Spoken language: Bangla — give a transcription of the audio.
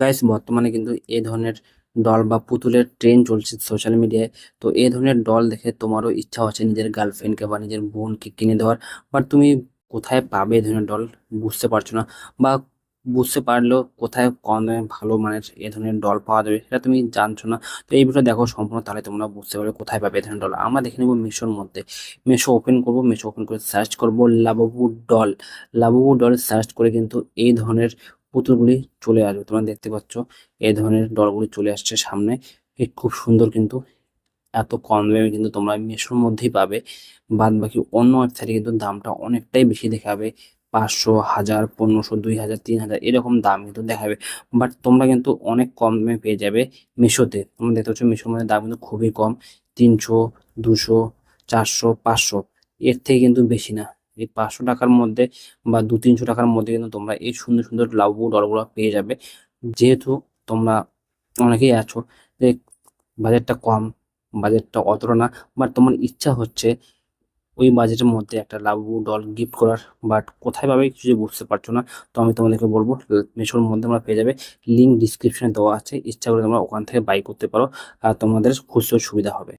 গাইস বর্তমানে কিন্তু এ ধরনের ডল বা পুতুলের ট্রেন চলছে সোশ্যাল মিডিয়ায় তো এই ধরনের ডল দেখে তোমারও ইচ্ছা হচ্ছে নিজের গার্লফ্রেন্ডকে বা নিজের বোনকে কিনে দেওয়ার। বাট তুমি কোথায় পাবে এ ধরনের ডল বুঝতে পারছ না। বা বুঝতে পারলেও কোথায় কম দামে ভালো মানের এ ধরনের ডল পাওয়া যাবে সেটা তুমি জানছো না। তো এই ভিডিও দেখো সম্পূর্ণ, তাহলে তোমরা বুঝতে পারবে কোথায় পাবে এ ধরনের ডল আমরা দেখে নেব মিশোর মধ্যে। মিশো ওপেন করব, মিশো ওপেন করে সার্চ করব Labubu doll Labubu doll search করে কিন্তু এই ধরনের পুতুলগুলি চলে আসবে। তোমরা দেখতে পাচ্ছ, এই ধরনের ডলগুলি চলে আসছে সামনে। খুব সুন্দর কিন্তু, এত কম দামে কিন্তু তোমরা মিশোর মধ্যেই পাবে। বাদ বাকি অন্য ওয়েবসাইটে কিন্তু দামটা অনেকটাই বেশি দেখাবে। পাঁচশো, হাজার, পনেরোশো, দুই হাজার, তিন হাজার, এরকম দাম কিন্তু দেখাবে। বাট তোমরা কিন্তু অনেক কম দামে পেয়ে যাবে মিশোতে। তোমরা দেখতে পাচ্ছ মিশোর মধ্যে দাম কিন্তু খুবই কম। তিনশো, দুশো, চারশো, পাঁচশো, এর থেকে কিন্তু বেশি না। এই পাঁচশো টাকার মধ্যে বা দু তিনশো টাকার মধ্যে কিন্তু তোমরা এই সুন্দর সুন্দর লাভু ডলগুলো পেয়ে যাবে। যেহেতু তোমরা অনেকেই আছো যে বাজেটটা কম, বাজেটটা অতটা না বাট তোমার ইচ্ছা হচ্ছে ওই বাজেটের মধ্যে একটা লাভু ডল গিফট করার বাট কোথায় পাবে কিছু বুঝতে পারছ না। তো আমি তোমাদেরকে বলব মেশোর মধ্যে তোমরা পেয়ে যাবে লিঙ্ক ডিসক্রিপশনে দেওয়া আছে, ইচ্ছা করে তোমরা ওখান থেকে বাই করতে পারো, আর তোমাদের খুঁজতেও সুবিধা হবে।